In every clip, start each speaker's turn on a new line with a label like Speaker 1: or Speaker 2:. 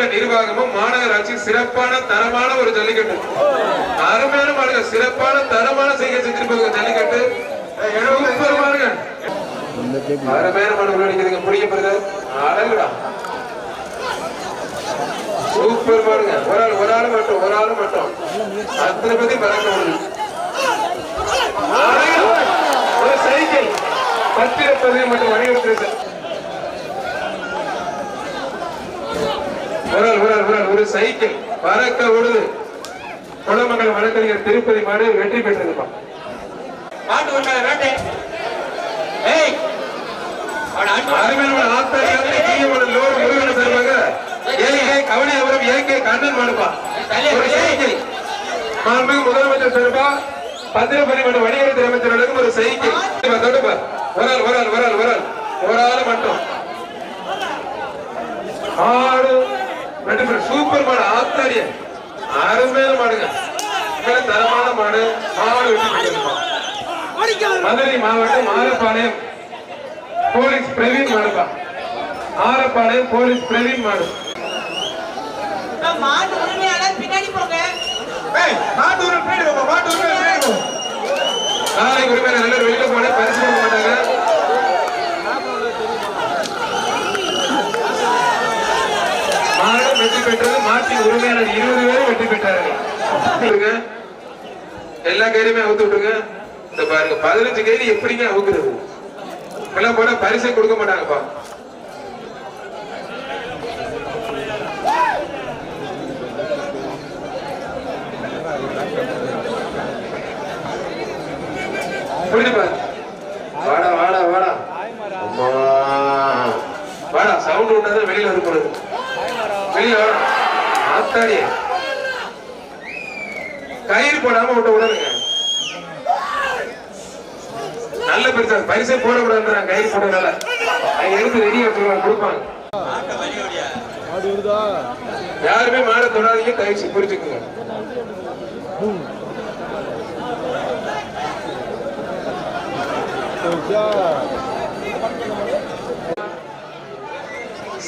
Speaker 1: மாவட்ட நிர்வாகமும் மாநகராட்சி சிறப்பான தரமான ஒரு ஜல்லிக்கட்டு. அருமையான மாடுங்க சிறப்பான தரமான செய்கை செஞ்சிருப்பாங்க ஜல்லிக்கட்டு. அருமையான மாடு விளையாடிக்கிறதுங்க அழகுடா சூப்பர் மாடுங்க. ஒரு ஆள் ஒரு ஆள் மட்டும் ஒரு ஆள் மட்டும். அத்தனை பத்தி பறக்க ஒரு சைக்கிள். மற்றும் வணிகத்துறை ஒரு ஆள் ஒரு ஆள் ஒரு சைக்கிள். பறக்க விடுது குளமங்கலம் வழக்கறிஞர் திருப்பதி மாடு வெற்றி பெற்றிருப்பா.
Speaker 2: உரிமை வேட்டை. ஏய்!
Speaker 1: அருமையான ஆத்தாரியாக கீழமான லோடு முருகன் தருவாங்க. ஏகே கவனியாபுரம் ஏகே கண்ணன் மாடுப்பா. ஒரு சைக்கிள். மாண்புமிகு முதலமைச்சர் சார்பா பத்திரப்பதி மற்றும் வணிகத்துறை அமைச்சர் வழங்கும் ஒரு சைக்கிள். தொடுப்பா. ஆள் ஒரு ஆள் ஒரு ஆள் மட்டும். ஆடு ரெண்டு பேரும் சூப்பர் மாடு ஆத்தாரிய அருமையான மாடுங்க. தரமான மாடு மாடு மதுரை மாவட்டம் ஆரப்பாளையம் போலீஸ் பிரவீன் மாடுப்பா. ஆரப்பாளையம் போலீஸ் பிரவீன் மாடு.
Speaker 3: மாட்டு உரிமையாளர் பின்னாடி போங்க.
Speaker 2: மாட்டு உரிமை பின்னாடி போங்க மாட்டு உரிமை பின்னாடி போங்க.
Speaker 1: நாளை உரிமையாளர் வெளியில போன பரிசு கொடுக்க மாட்டாங்க மாடு வெற்றி பெற்றது மாட்டின் உரிமையாளர் இருபது பேரும் வெற்றி பெற்றார்கள். விட்டுருங்க. எல்லா கயிறுமே அவுத்து விட்டுருங்க இந்த பாருங்க பதினஞ்சு கயிறு எப்படிங்க அவுக்குறது? எல்லாம் போட பரிசை கொடுக்க மாட்டாங்கப்பா. புரியுது பாரு. வாடா வாடா வாடா. அம்மா. வாடா சவுண்ட் விட்டாதான் வெளியில இருக்கிறது வெளியில வாடா ஆத்தாடியே கயிறு போடாம விட்ட விடாதுங்க நல்ல பெருசா பரிசை போடக்கூடாதுன்றாங்க கயிறு போடுறதுனால அவங்க எடுத்து ரெடி வச்சுருவாங்க கொடுப்பாங்க. யாருமே மாட தொடாதீங்க தயவுச்சு புரிஞ்சுக்குங்க.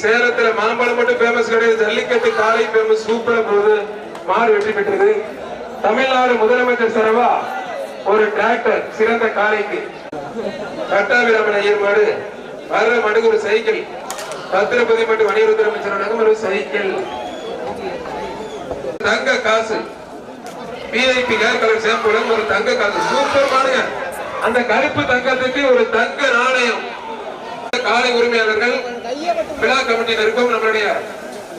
Speaker 1: சேலத்துல மாம்பழம் மட்டும் ஃபேமஸ் கிடையாது. ஜல்லிக்கட்டு காலை ஃபேமஸ் சூப்பரா போகுது. மாறு வெற்றி பெற்றது. தமிழ்நாடு முதலமைச்சர் செலவா ஒரு டிராக்டர் சிறந்த காலைக்கு பட்டாபிராமன் ஐயர் வர்ற மாடுக்கு ஒரு சைக்கிள் பத்திரப்பதி மட்டும் வணிகத்துறை அமைச்சர் ஒரு சைக்கிள் தங்க காசு. பிஐபி கேர் கலர் சேம்புடன் ஒரு தங்க காசு. சூப்பர் பாருங்க. அந்த கருப்பு தங்கத்துக்கு ஒரு தங்க நாணயம். காலை உரிமையாளர்கள் விழா கமிட்டியினருக்கும் நம்மளுடைய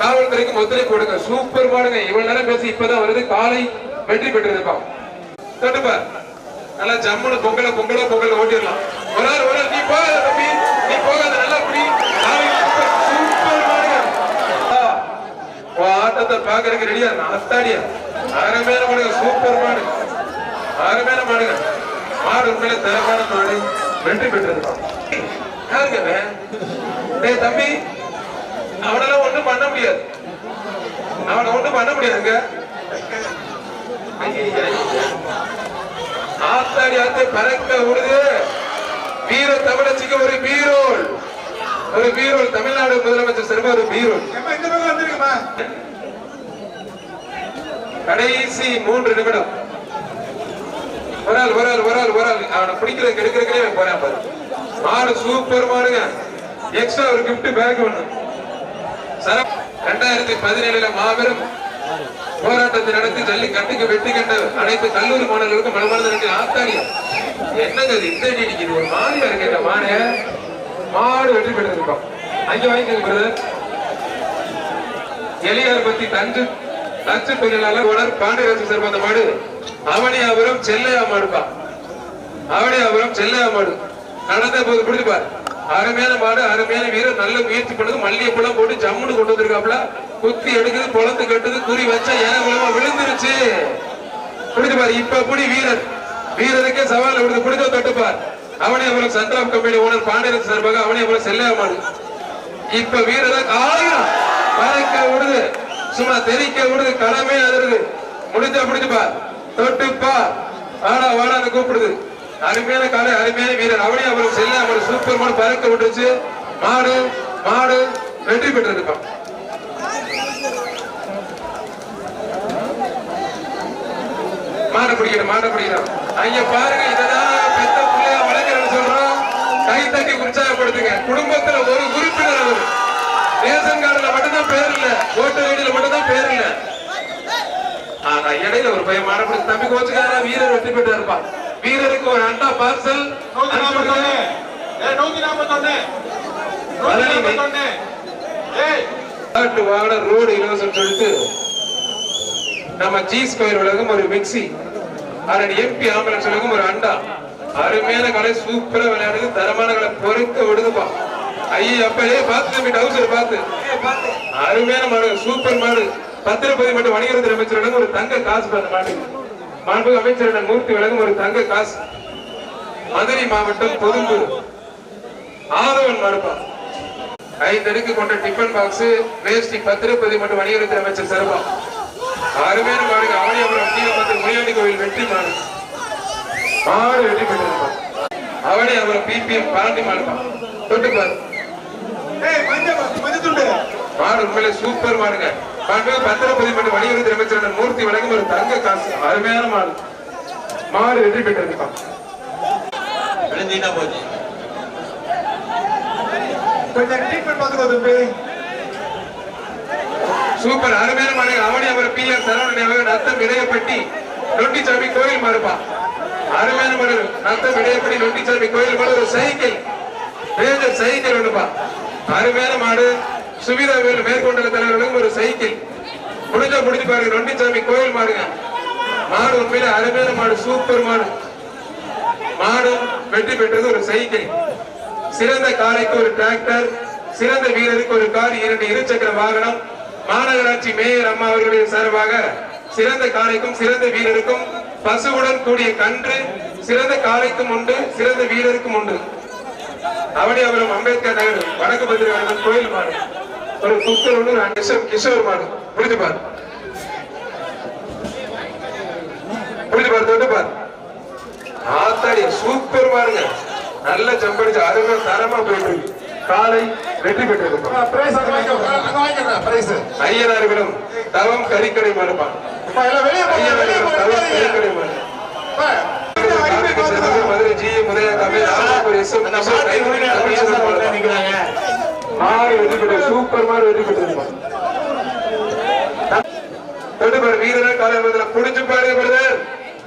Speaker 1: காவல்துறைக்கும் ஒத்துழைப்பு கொடுங்க. சூப்பர் பாடுங்க. இவ்வளவு நேரம் பேசி இப்பதான் வருது. காலை வெற்றி பெற்றிருப்பான் தொட்டுப்பா. நல்லா ஜம்முன்னு பொங்கல பொங்கல பொங்கல் ஓட்டிடலாம். ஒரு ஆள் ஒரு நீ போகாத தம்பி. நீ போகாத. நல்லா புடி சூப்பர் பாடுங்க. ஆ, ஆட்டத்தை பாக்குறதுக்கு ரெடியா அத்தாடியா அருமையான மாடுங்க சூப்பர் மாடு அருமையான பாடுங்க. மாடு உண்மையில தரமான மாடு. வெற்றி பெற்றிருக்கான் யாருங்க டேய் தம்பி அவனால ஒண்ணும் பண்ண முடியாது. அவனை ஒண்ணும் பண்ண முடியாதுங்க. ஆத்தாடி ஆத்தை பறக்க விடுது வீர தமிழச்சிக்கு ஒரு பீரோல். ஒரு பீரோல். தமிழ்நாடு முதலமைச்சர் சிறப்பு ஒரு பீரோல். கடைசி மூன்று நிமிடம். ஒரு ஆள் ஒரு ஆள் ஒரு ஆள் ஒரு ஆள். அவனை பிடிக்கிறது கெடுக்கிறதுக்கே போறான் பாரு. மாடு சூப்பர் மாடுங்க. எக்ஸ்ட்ரா ஒரு கிஃப்ட் பேக் ஒண்ணு. சரம் ரெண்டாயிரத்தி பதினேழுல மாபெரும் போராட்டத்தை நடத்தி ஜல்லிக்கட்டுக்கு வெட்டி கண்ட அனைத்து கல்லூரி மாணவர்களுக்கும் மனமான நன்றி. ஆத்தாரியம் என்னங்க இது? இந்த அடி ஒரு மாநில இருக்கு இந்த மாடு. மாடு வெற்றி பெற்றிருக்கோம் அங்க வாங்கிக்கோங்க பிரதர் எளியார் பத்தி தஞ்சு தச்சு தொழிலாளர் உடல் பாண்டியராஜன் சார் அந்த மாடு. அவனியாபுரம் செல்லையா மாடுப்பா. அவனியாபுரம் செல்லையா மாடு. நடந்த போது பிடிச்சுப்பாரு. அருமையான மாடு அருமையான வீரர் நல்ல முயற்சி பண்ணுது. மல்லிகைப்பூலாம் போட்டு ஜம்முன்னு கொண்டு வந்திருக்காப்ல குத்தி எடுக்குது குளத்து கட்டுது குறி வச்சா ஏன விழுமா விழுந்துருச்சு. பிடிச்சு பாரு இப்ப புடி வீரர்? வீரருக்கே சவால் விடுது. பிடிச்ச தொட்டுப்பார் அவனியாபுரம் சந்திராம் கம்பெனி ஓனர் பாண்டியராஜன் சார்பாக அவனியாபுரம் செல்லையா மாடு. இப்ப வீரரை காலையும் பறக்க விடுது. சும்மா தெரிக்க விடுது கடமை அதிருது முடிஞ்சா பிடிச்சுப்பா தொட்டுப்பா வாடா வாடான்னு கூப்பிடுது. அருமையான காலை அருமையான வீரர். அவனே அவருக்கு செல்ல அவர் சூப்பர் மாடு பறக்க விட்டுருச்சு மாடு மாடு வெற்றி பெற்றிருக்கான் மாட பிடிக்கிற மாட பிடிக்கிற ஐயா பாருங்க இதெல்லாம் பெத்த பிள்ளையா வளர்க்கிறேன்னு சொல்றோம். கை தட்டி உற்சாகப்படுத்துங்க. குடும்பத்துல ஒரு உறுப்பினர் அவர். ரேஷன் கார்டுல மட்டும்தான் பேர் இல்ல. ஓட்டர் ஐடியில மட்டும்தான் பேர் இல்ல. ஆனா இடையில ஒரு பையன் மாடப்படி தம்பி கோச்சுக்காரா வீரர் வெற்றி பெற்று இருப்பான் வீரருக்கு ஒரு அண்டா பார்சல்
Speaker 2: நூத்தி நூத்தி நூத்தி
Speaker 1: நாட்டு வாகன ரோடு இலவசம் சொல்லிட்டு நம்ம ஜி ஸ்கொயர் உலகம் ஒரு மிக்சி. அதன் எம்பி ஆம்புலன்ஸ் உலகம் ஒரு அண்டா. அருமையான கலை சூப்பரா விளையாடுது. தரமான கலை விடுதுப்பா. ஐயே அப்பயே பார்த்து தம்பி டவுசர் பார்த்து. அருமையான மாடு சூப்பர் மாடு. பத்திரப்பதி மற்றும் வணிகத்துறை அமைச்சர் ஒரு தங்க காசு பாரு மாடு மாண்பு அமைச்சரிடம் மூர்த்தி வழங்கும் ஒரு தங்க காசு. மதுரை மாவட்டம் பொதும்பூர் ஆதவன் மாடுப்பா. ஐந்து அடுக்கு கொண்ட டிஃபன் பாக்ஸ் வேஷ்டி பத்திரப்பதி மற்றும் வணிகத்துறை அமைச்சர் சிறப்பா அருமையான மாடுங்க அவனியபுரம் தீவிரத்தில் முனியாண்டி கோவில் வெற்றி மாடு. மாடு வெற்றி பெற்றிருப்பான் அவனியபுரம் பிபிஎம் பாண்டி மாடுப்பா. தொட்டு பாரு
Speaker 2: ஏய் மஞ்சள் மஞ்சள் துண்டு
Speaker 1: மாடு உண்மையிலே சூப்பர் மாடுங்க. மாண்பு பத்திரப்பதி மற்றும் வணிகத்துறை அமைச்சர் மூர்த்தி வழங்கும் ஒரு தங்க காசு அருமையான மாடு. மாடு வெற்றி
Speaker 4: போச்சு.
Speaker 2: கொஞ்சம் ட்ரீட்மெண்ட் பார்த்துக்கோ
Speaker 1: சூப்பர். அருமையான மாடு. அவனி அவர் பி ஆர் சரவணன் நத்தம் இடையப்பட்டி நொண்டிச்சாமி கோயில் மாறுப்பா அருமையான மாடு. நத்தம் இடையப்பட்டி நொண்டிச்சாமி கோயில் மாடு. ஒரு சைக்கிள். மேஜர் சைக்கிள் ஒண்ணுப்பா அருமையான மாடு. சுவிதா மேற்கொண்ட தலைவர்களுக்கு ஒரு சைக்கிள். முடிஞ்சா முடிஞ்சு பாருங்க நொண்டிச்சாமி கோயில் மாடுங்க மாடு உண்மையில அருமையான மாடு சூப்பர் மாடு. மாடு வெற்றி பெற்றது ஒரு சைக்கிள். சிறந்த காரைக்கு ஒரு டிராக்டர் சிறந்த வீரருக்கு ஒரு கார் இரண்டு இருசக்கர வாகனம். மாநகராட்சி மேயர் அம்மா அவர்களுடைய சார்பாக சிறந்த காலைக்கும் சிறந்த வீரருக்கும் பசுவுடன் கூடிய கன்று சிறந்த காலைக்கும் உண்டு சிறந்த வீரருக்கும் உண்டு. அவனியாபுரம் அம்பேத்கர் நகர் வடக்கு பத்திரிகை கோயில் மாடு. ஒரு ஒன்று ஒரு கிஷோர் மாடு புரிஞ்சு பாரு. புரிஞ்சு பாரு தொட்டு பாரு. ஆத்தாடி சூப்பர் பாருங்க. நல்ல சம்படிச்சு அருமை தரமா போயிட்டு இருக்கு. காலை வெற்றி பெற்றிருக்கும். ஐயனார்களிடம் தவம் கறிக்கடை
Speaker 2: அடிமை பார்த்துக்கோ.
Speaker 1: மதுரை ஜி முதைய தமிழ் எஸ் எம் தமிழ். மாறு வெற்றி பெற்ற சூப்பர் மாறு வெற்றி பெற்றிருப்பான் தொட்டு பாரு வீரரா புடிச்சு பாருங்க பிரதர்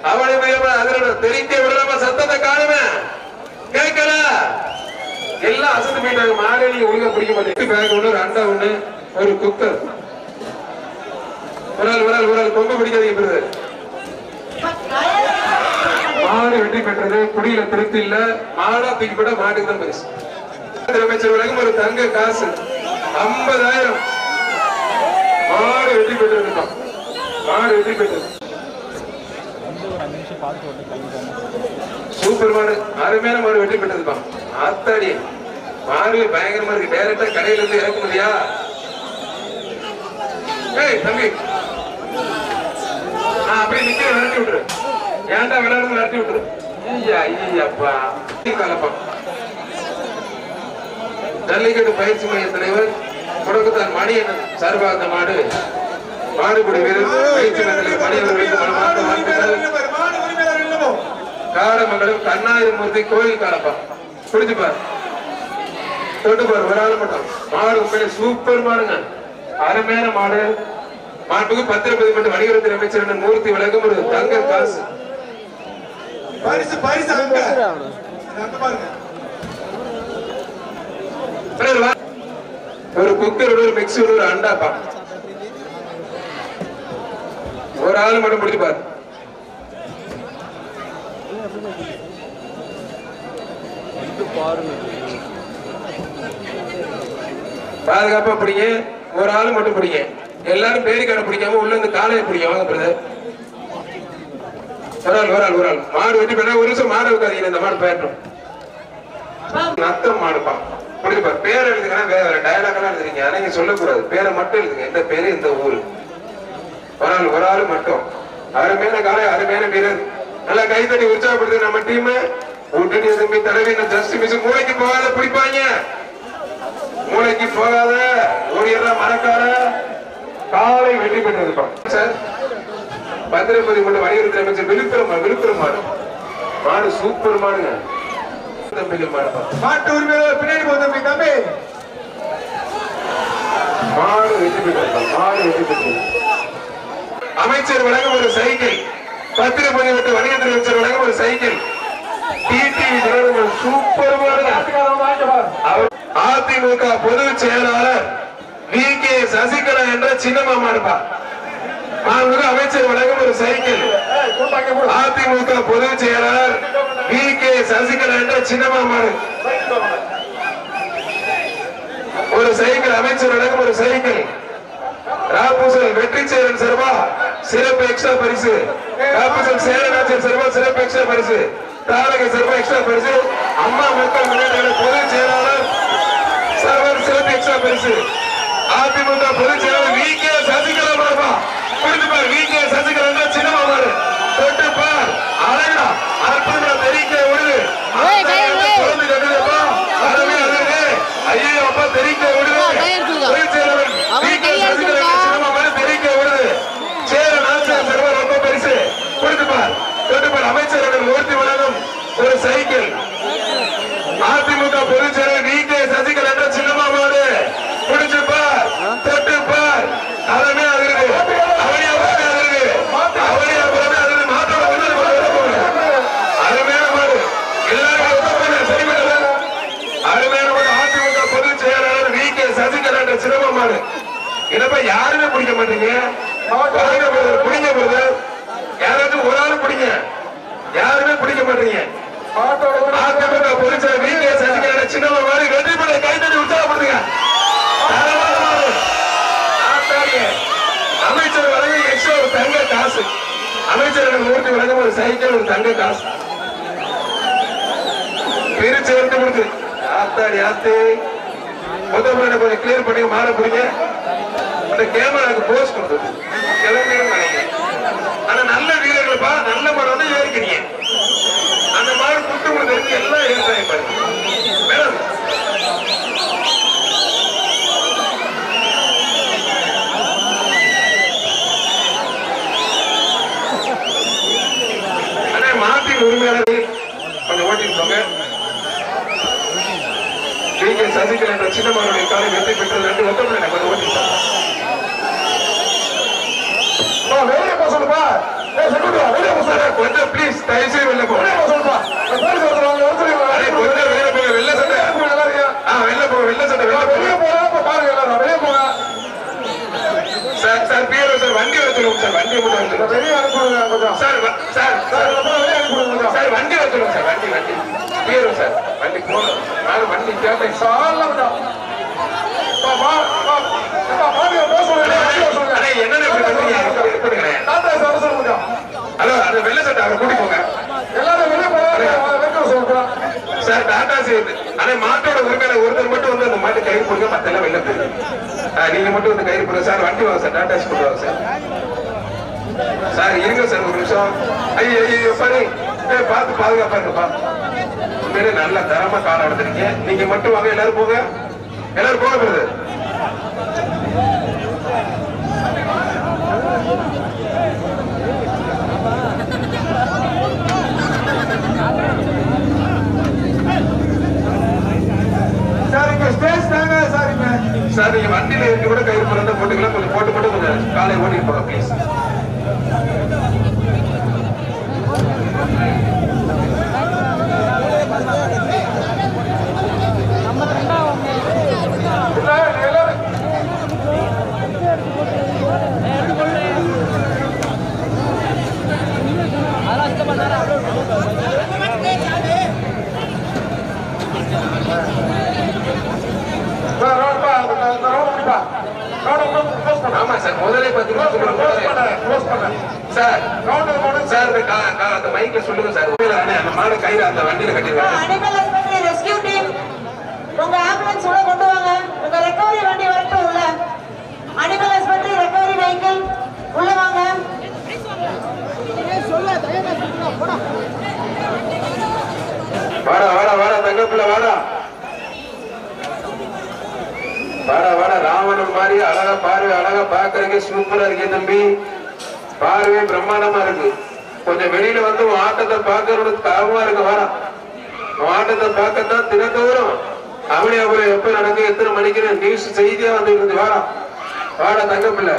Speaker 1: அவனை மையமா அதிர தெரிக்க விடலாமா சத்தத்தை காணுமே. கேட்கல? எல்லாம் அசந்து போயிட்டாங்க. மாலை ஒழுங்கா பிடிக்க மாட்டேங்க பேக் ஒண்ணு ஒரு அண்டா ஒண்ணு ஒரு குக்கர் ஒரு ஆள் ஒரு ஆள் ஒரு ஆள். கொம்ப பிடிக்காதீங்க பிரதர் மாடு வெற்றி பெற்றது. குடியில திருப்தி இல்ல. மாடா தூக்கி போட்டா மாட்டுக்கு தான் பேசு அமைச்சர் வழங்கும் ஒரு தங்க காசு ஐம்பதாயிரம். மாடு வெற்றி பெற்றிருக்கான் மாடு வெற்றி பெற்றது சூப்பர் மாடு அருமையான மாடு வெற்றி பெற்றதுப்பா. ஆத்தாடி மாடு பயங்கரமா இருக்கு. டைரக்டா கடையில இருந்து இறக்க முடியா? ஏய் தம்பி. அப்படியே நிக்க விரட்டி விட்டுரு. ஏன்டா விளையாடுறது விரட்டி விட்டுரு. ஐயா ஐயாப்பா கலப்பா ஜல்லிக்கட்டு பயிற்சி மைய தலைவர் முடக்குத்தான் மணியன் சார்பாக அந்த மாடு மாடுபிடி வீரர் பயிற்சி மைய தலைவர் அவர்களுக்கு மனமார்ந்த வாழ்த்துக்கள். காரமங்கலம் கண்ணாயிரமூர்த்தி கோயில் காலப்பா. புரிஞ்சுப்பார்? தொட்டுப்பார் ஒரு ஆள் மட்டும் மாடு உண்மையிலே சூப்பர் மாடுங்க. அருமையான மாடு. மாட்டுக்கு பத்திரப்பதி மற்றும் வணிகத்துறை அமைச்சர் மூர்த்தி வழங்கும் ஒரு தங்க காசு.
Speaker 2: பரிசு பரிசு அங்க அங்க பாருங்க
Speaker 1: பிரதர், வா. ஒரு குக்கர் ஒரு மிக்ஸி ஒரு அண்டாப்பா. ஒரு ஆள் மட்டும் பிடிச்சு பாரு. பாதுகாப்பா பிடிங்க. ஒரு ஆள் மட்டும் பிடிங்க. எல்லாரும் பேருக்கான பிடிக்காம உள்ள இருந்து காலையை பிடிங்க. வாங்க பிரதர் ஒரு ஆள் ஒரு ஆள் ஒரு ஆள். மாடு வெட்டி பண்ணா ஒரு நிமிஷம் மாடு வைக்காதீங்க இந்த மாடு பேரட்டும் நத்தம் மாடுப்பா. புரியுது பாரு. பேர் எழுதுங்கன்னா வேற டயலாக் எல்லாம் எழுதுறீங்க. ஆனா நீங்க சொல்லக்கூடாது. பேரை மட்டும் எழுதுங்க. இந்த பேரு இந்த ஊரு. ஒரு ஆள் ஒரு ஆள் மட்டும். அருமையான காலை அருமையான வீரர். நல்லா கை தண்ணி உற்சாகப்படுத்து நம்ம டீம் விட்டுட்டு எதுவுமே தடவி ஜஸ்ட் மிஸ் மூளைக்கு போகாத பிடிப்பாங்க. மூளைக்கு போகாத ஓடியெல்லாம் மறக்காத காலை வெற்றி பெற்றிருப்பான் சார் பத்திரப்பதி மட்டும் வலியுறுத்தி அமைச்சர் விழுப்புரம் விழுப்புரம் மாடு. மாடு சூப்பர் மாடுங்க. தம்பிங்க மாடுப்பா
Speaker 2: மாட்டு உரிமையாளர் பின்னாடி போ தம்பி தம்பி.
Speaker 1: மாடு வெற்றி பெற்றது மாடு வெற்றி பெற்றது அமைச்சர் வழங்கும் ஒரு சைக்கிள். பத்திரப்பதி மற்றும் வணிகத்துறை அமைச்சர் வழங்கும் ஒரு சைக்கிள். டிடிவி தினகரன் சூப்பர் அதிமுக பொதுச் செயலாளர் வி கே சசிகலா என்ற சின்னமாமா இருப்பார் அமைச்சர் வழங்கும் ஒரு சைக்கிள். அதிமுக பொதுச் செயலாளர் வி. கே. சசிகலா என்ற சின்னமாமாடு ஒரு சைக்கிள் அமைச்சர் வழங்கும் ஒரு சைக்கிள். ராபூசல் வெற்றி சேரன் சர்வா சிறப்பு எக்ஸ்ட்ரா பரிசு. ராபூசல் சேரநாச்சர் சர்வா சிறப்பு எக்ஸ்ட்ரா பரிசு. தாரக சர்வா எக்ஸ்ட்ரா பரிசு. அம்மா மக்கள் முன்னேற்ற பொதுச் செயலாளர் சர்வர் சிறப்பு எக்ஸ்ட்ரா பரிசு. அதிமுக பொதுச் செயலாளர் வி. கே. சசிகலா மாறுபா பார். வி கே சின்னமா தொட்டு பார். அழகா. அற்புதமா தெரிக்க விடுது
Speaker 5: ஏய், கை வை.
Speaker 1: குழந்தை கட்டுதப்பா அழகு அழகு ஐயோ அப்பா தெரிக்க விடுது
Speaker 5: அப்பா, கை எடுத்துக்கோ.
Speaker 1: பொதுச் செயலாளர்
Speaker 5: அவனை
Speaker 1: வி கே
Speaker 5: கை
Speaker 1: சசிகலா என்ற
Speaker 5: எடுத்துக்கோ.
Speaker 1: சின்னமா மாறு தெரிக்க விடுது சேர நாச்சர் சர்வர் ரொம்ப பரிசு புரிந்து பார் தொட்டு பார் அமைச்சர்கள் உயர்த்தி வழங்கும் ஒரு சைக்கிள் அதிமுக பொதுச் செயலர் வி கே சசிகலா என்ற சின்னமா மாடு பிடிச்சு பார் தொட்டு பார் அதமே அது இருக்கு அவனியா புறமே அது இருக்கு அவனியா புறமே அது இருக்கு மாற்றோட முன்னாடி கொண்டு வர போகுது அருமையான மாடு எல்லாரும் ஒத்துக்கொள்ள சரி பண்ணுங்க அருமையான மாடு அதிமுக பொதுச் செயலாளர் வி கே சசிகலா என்ற சின்னமா மாடு என்னப்பா யாருமே பிடிக்க மாட்டீங்க பாருங்க brother, பிடிங்க brother. யாராச்சும் ஒரு ஆளு பிடிங்க யாருமே பிடிக்க மாட்டீங்க அதிமுக பொதுச்செயலர் வி கே சசிகலா சின்னமா மாதிரி வெற்றி பெற கைத்தறி உற்சாகப்படுத்துங்க தரமான மாடு. ஆத்தாடியே. அமைச்சர் வழங்க எக்ஸ்ட்ரா ஒரு தங்க காசு அமைச்சர்கள் மூர்த்தி வழங்கும் ஒரு தங்க காசு பிரிச்சு வந்து கொடுத்து. ஆத்தாடி ஆத்து. முதல்ல கொஞ்சம் கிளியர் பண்ணி மாற போறீங்க அந்த கேமராக்கு போஸ்ட் கொடுத்து. கிளம்பி நினைக்கிறேன் ஆனா நல்ல வீரர்கள்ப்பா நல்ல மாடு வந்து ஏறிக்கிறீங்க அந்த மாதிரி புட்டு கொடுத்து எல்லாம் ஏற்றாங்க பாருங்க மேடம் அண்ணே மாட்டின் உரிமையாளர் கொஞ்சம் ஓட்டிட்டு போங்க வி கே சசிகலா என்ற சின்னமானுடைய காலை வெற்றி பெற்றது கொஞ்சம் ஓட்டிட்டு போங்க
Speaker 2: வெளியே போக சொல்லுப்பா. வெளியே போக சொல்லு.
Speaker 1: சார், கொஞ்சம் ப்ளீஸ் தயவு செய்து
Speaker 2: வெளியே போக சொல்லுப்பா. போலீஸ் வந்துருவாங்க
Speaker 1: கொஞ்சம் வெளில போங்க வெள்ள சட்டை வெளில போங்க வெள்ள சட்டை
Speaker 2: வெளியே போறா பாருங்க வெளியே போங்க
Speaker 1: சார் சார் பியரோ சார் வண்டி வச்சுருவோம் சார் வண்டி வச்சுருவோம்
Speaker 2: வெளியே அனுப்புங்க
Speaker 1: சார் சார்
Speaker 2: சார் வெளியே அனுப்புங்க
Speaker 1: சார் வண்டி வச்சுருவோம் சார் வண்டி வண்டி பியரோ சார் வண்டி போகணும் நான் வண்டி கேட்டேன்
Speaker 2: சார்ல கொஞ்சம் பா பா பா பா பாருங்க பேச சொல்லுங்க வெளியே சொல்லுங்க
Speaker 1: அடே என்னென்ன இப்படி பண்றீங்க எடுத்துக்கிறேன்
Speaker 2: தாத்தா சார் சொல்லுங்க கொஞ்சம்
Speaker 1: ஹலோ அது வெள்ள சட்டை அவரை கூட்டி போங்க
Speaker 2: எல்லாரும் வெளியே போறாங்க வைக்க சொல்லுங்க
Speaker 1: சார் டாடா சேது. ஆனா மாட்டோட உரிமையில ஒருத்தர் மட்டும் வந்து அந்த மாட்டு கயிறு போடுங்க மத்த எல்லாம் வெளில போயிருக்கு நீங்க மட்டும் வந்து கயிறு போடுங்க. சார் வண்டி வாங்க சார். டாட்டா ஸ்கூல் வாங்க சார். சார் இருங்க சார் ஒரு நிமிஷம். ஐயோ ஐயோ பாரு. பார்த்து பாதுகாப்பாருங்கப்பா உண்மையிலே நல்ல தரமா காலம் எடுத்துருக்கீங்க நீங்க மட்டும் வாங்க எல்லாரும் போங்க. எல்லாரும் போக பிரதர்
Speaker 2: சார் இங்க ஸ்பேஸ் தாங்க சார் இங்க
Speaker 1: சார் நீங்க வண்டியில இருந்து கூட கயிறு போடுறத போட்டுக்கலாம் கொஞ்சம் போட்டு போட்டு கொஞ்சம் காலை ஓட்டிட்டு போங்க ப்ளீஸ்
Speaker 2: இல்ல எல்லாரும் சார் ரோட் பா இந்த ரோட் முடிப்பா ரோட் க்ளோஸ் பண்ணு
Speaker 1: ஆமா சார் முதலே பத்து
Speaker 2: க்ளோஸ் பண்ணு க்ளோஸ் பண்ணு
Speaker 1: நிமிஷம்
Speaker 2: க்ளோஸ் பண்ணு.
Speaker 1: சார் சார் அந்த மைக்ல சொல்லுங்க சார். அந்த மாடு கயிறு அந்த வண்டியில
Speaker 3: ஹஸ்பண்டரி ரெஸ்கியூ டீம் உங்க ஆம்புலன்ஸ் உள்ள கொண்டு வாங்க. உங்க ரெக்கவரி வண்டி வரட்டும் உள்ள. அனிமல் ஹஸ்பண்டரி ரெக்கவரி வெஹிக்கிள் உள்ள வாங்க.
Speaker 1: வாடா வாடா வாடா தங்க வாடா. வாடா வாடா ராவணன் மாதிரி அழகா பாரு அழகா பாக்குறீங்க சூப்பரா இருக்கே தம்பி. பார்வை பிரம்மாண்டமா இருக்கு. கொஞ்சம் வெளியில வந்து உன் ஆட்டத்தை பார்க்கறதுக்கு ஆர்வமா இருக்கு வாடா. உன் ஆட்டத்தை பார்க்கத்தான் தினத்தோறும் அவனே அப்புறம் எப்ப நடக்கு எத்தனை மணிக்கு நியூஸ் செய்தியா வந்து இருந்து வாடா. வாடா தங்க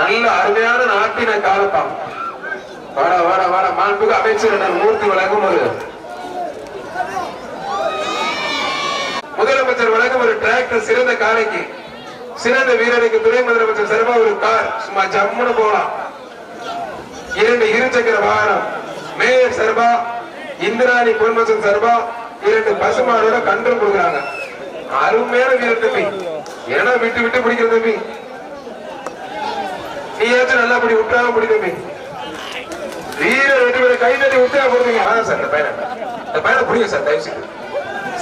Speaker 1: நல்ல அருமையான நாட்டின காலத்தான் வாடா வாடா வாடா. மாண்புக்கு அமைச்சர் நான் மூர்த்தி வழங்கும் ஒரு முதலமைச்சர் வழங்கும் ஒரு டிராக்டர் சிறந்த காலைக்கு சிறந்த வீரனுக்கு துணை முதலமைச்சர் சிறப்பா ஒரு கார் சும்மா ஜம்முன்னு போலாம் இரண்டு இருசக்கர வாகனம் மேயர் சர்பா இந்திராணி பொன்மசன் சர்பா இரண்டு பசுமாரோட கன்று கொடுக்குறாங்க. அருமையான வீரர் தம்பி. ஏன்னா விட்டு விட்டு பிடிக்கிற தம்பி? நீயாச்சும் நல்லா பிடி விட்டாம பிடி தம்பி. வீரர் ரெண்டு பேரும் கை தட்டி விட்டா போடுவீங்க ஆ சார் இந்த பையனை. இந்த பையனை பிடிக்கும் சார் தயவு செய்து.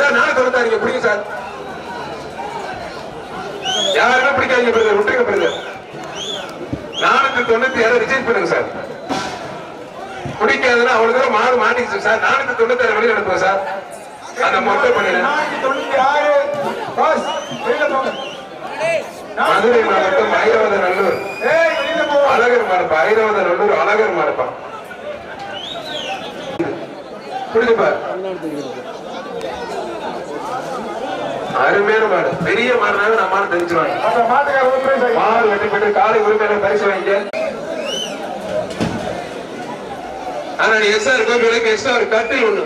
Speaker 1: சார் நானே தொண்ணூத்தாறு பிடிங்க சார். யாருமே பிடிக்காதீங்க பிரதர். விட்டுருங்க பிரதர். நானூத்தி தொண்ணூத்தி ஆறு ரிஜெக்ட் பண்ணுங்க சார். பிடிக்காதுன்னா அவ்வளவு மாடு மாட்டிக்கிச்சு சார். நானூத்தி தொண்ணூத்தி ஆறு வெளியே அனுப்புங்க சார். அந்த மொட்டை பண்ணிடுறேன்
Speaker 2: தொண்ணூத்தி ஆறு
Speaker 1: மதுரை மாவட்டம் ஐராவத நல்லூர். அழகர் மாடுப்பா ஐராவத நல்லூர் அழகர் மாடுப்பா. புரியுதுப்பா அருமையான மாடு. பெரிய மாடுனால நம்ம மாடு தெரிஞ்சுவாங்க மாடு வெட்டி பெற்று காலை உரிமையில பரிசு வாங்கிக்க? ஆனா எஸ்ஆர் கோபிலுக்கு எக்ஸ்ட்ரா ஒரு கட்டில் ஒண்ணு.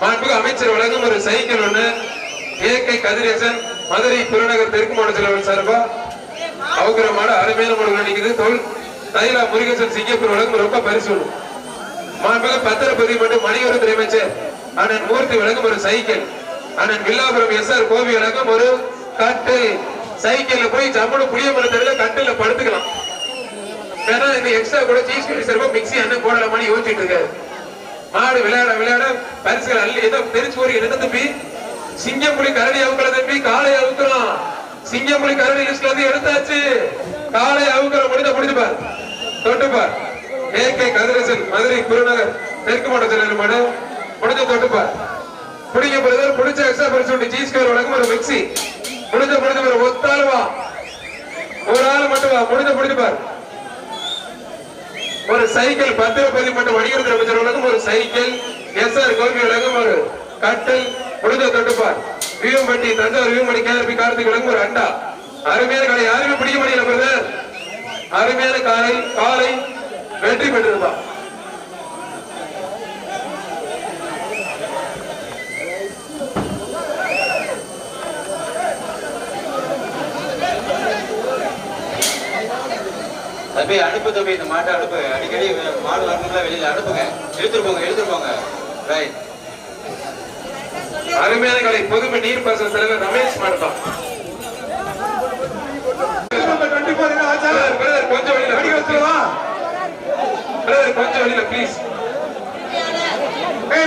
Speaker 1: மாண்புக்கு அமைச்சர் வழங்கும் ஒரு சைக்கிள் ஒண்ணு. ஏகே கதிரேசன் மதுரை புறநகர் தெற்கு மாவட்ட செயலாளர் சார்பா அவுக்கிற மாடு அருமையான மாடு நிக்குது. தொல் தைலா முருகேசன் சிங்கப்பூர் வழங்கும் ரொம்ப பரிசு ஒண்ணு. மாண்புக்கு பத்திரப்பதிவு மட்டும் மணிவரத்துறை அமைச்சர். அண்ணன் மூர்த்தி வழங்கும் ஒரு சைக்கிள். அண்ணன் வில்லாபுரம் எஸ் ஆர் கோவி ஒரு கட்டு. சைக்கிள்ல போய் ஜம்முன்னு புளிய மரத்தடியில கட்டுல படுத்துக்கலாம். வேணா இந்த எக்ஸ்ட்ரா கூட சீஸ் கட்டி சிறப்பா மிக்ஸி என்ன போடலாமான்னு யோசிச்சுட்டு இருக்காரு. மாடு விளையாட விளையாட பரிசுகள் அள்ளி ஏதோ தெரிச்சு ஒரு என்ன தம்பி சிங்கம்புலி கரடி அவுக்கல தம்பி காலை அவுக்கலாம். சிங்கம்புலி கரடி லிஸ்ட்ல இருந்து எடுத்தாச்சு. காலை அவுக்கல முடிஞ்ச முடிஞ்சு பார். தொட்டு பார். கதிரசன் மதுரை குருநகர் தெற்கு மாவட்ட செயலர் மாடு முடிஞ்ச தொட்டு குடிக்க போறது குடிச்ச எக்ஸ்ட்ரா பரிசு உண்டு. சீஸ் கவர் வழங்கும் ஒரு மிக்சி முடிஞ்ச முடிஞ்ச பாரு ஒத்தாள் வா. ஒரு ஆள் மட்டும் வா. முடிஞ்ச முடிஞ்சு பாரு. ஒரு சைக்கிள் பத்திரப்பதிவு மற்றும் வணிகத்துறை அமைச்சர் வழங்கும் ஒரு சைக்கிள் எஸ் ஆர் கோபி வழங்கும் ஒரு கட்டல். முடிஞ்ச தொட்டுப்பார் வீவம்பட்டி தஞ்சாவூர் வீவம்பட்டி கேஆர்பி கார்த்திக் வழங்கும் ஒரு அண்டா. அருமையான காலை யாருமே பிடிக்க முடியல பிரதர் அருமையான காலை காலை வெற்றி பெற்றிருப்பான்.
Speaker 4: தம்பி அனுப்பு தம்பி இந்த மாட்டை அனுப்பு அடிக்கடி மாடு வரணும்ல வெளியில அனுப்புங்க எடுத்துட்டு போங்க எடுத்துட்டு போங்க. ரைட்
Speaker 1: அருமையான காலை. பொதுமை நீர்ப்பாசன தலைவர் ரமேஷ் பிரதர் கொஞ்சம் வெளியில ப்ளீஸ்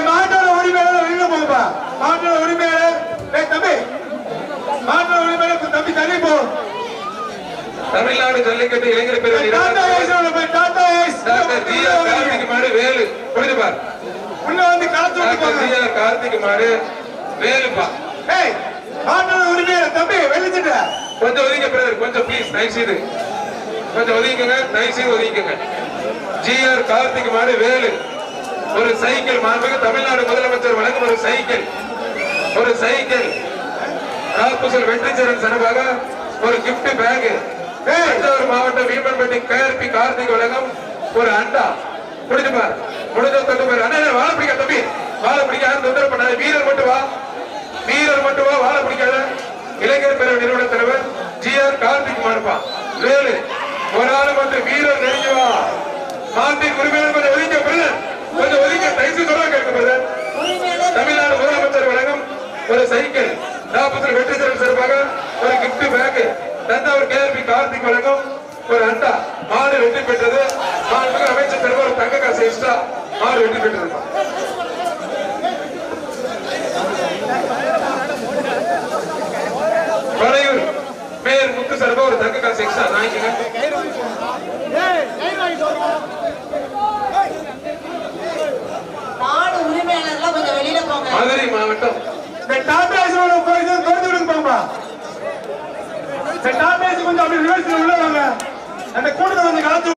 Speaker 2: மாட்டோட உரிமையாளர் வெளியில போங்கப்பா. மாட்டோட உரிமையாளர் தம்பி. மாட்டோட உரிமையாளர் தம்பி தள்ளி போ.
Speaker 1: தமிழ்நாடு ஜல்லிக்கட்டு இளைஞர் ஆர் கார்த்திக் மாடு வேலு. புரியுது பார்.
Speaker 2: உள்ள வந்து கலந்து விட்டு
Speaker 1: டாக்டர் டி
Speaker 2: போங்க
Speaker 1: ஆர் கார்த்திக் மாடு வேலுப்பா
Speaker 2: ஏய் மாட்டோட உரிமையாளர் தம்பி வெளிச்சிட்ட
Speaker 1: கொஞ்சம் ஒதுங்க பிரதர் கொஞ்சம் ப்ளீஸ் தயவு செய்து கொஞ்சம் ஒதுங்கிக்கங்க தயவு செய்து ஒதுங்கிக்கங்க. ஜிஆர் கார்த்திக் மாடு வேலு. ஒரு சைக்கிள் மாண்புக்கு தமிழ்நாடு முதலமைச்சர் வழங்கும் ஒரு சைக்கிள். ஒரு சைக்கிள். காப்புசல் வெற்றிச்சரன் சார்பாக ஒரு gift பேக் தஞ்சாவூர் மாவட்டம் வீம்பன்பட்டி கேஆர்பி கார்த்திக் உலகம் ஒரு அண்டா. முடிஞ்சு பார். முடிஞ்ச தொட்டு பாரு. அண்ணா வாழ பிடிக்க தம்பி. வாழ பிடிக்க யாரும் தொந்தரவு பண்ணாத. வீரர் மட்டும் வா. வீரர் மட்டும் வா. வாழ பிடிக்காத. இளைஞர் பேரவை நிறுவன தலைவர் ஜி ஆர் கார்த்திக் மாடுப்பா வேலு. ஒரு ஆள் மட்டும் வீரர் நெருங்கி வா. மாட்டின் உரிமையாளர் கொஞ்சம் ஒதுங்க பிரதர். கொஞ்சம் ஒதுங்க. தயவு சொல்ல கேட்க பிரதர். தமிழ்நாடு முதலமைச்சர் வழங்கும் ஒரு சைக்கிள். நாற்பத்தி வெற்றி சிறப்பு சிறப்பாக ஒரு gift pack Thanjavur KRP Karthik வழங்கும் ஒரு அண்டா. மாடு வெற்றி பெற்றது. மாண்புமிகு அமைச்சர் ஒரு தங்க காசு எக்ஸ்ட்ரா மாடு வெற்றி பெற்றது. வளையூர் மேயர் முத்து சார்பா ஒரு தங்க காசு எக்ஸ்ட்ரா
Speaker 3: போங்க.
Speaker 1: மதுரை மாவட்டம்.
Speaker 2: இந்த டாடா போய் தோத்து விடுங்க போங்கப்பா டாமேஜ் கொஞ்சம் அப்படி ரிவர்ஸ்ல உள்ள அந்த கூட்டத்தை வந்து கலத்து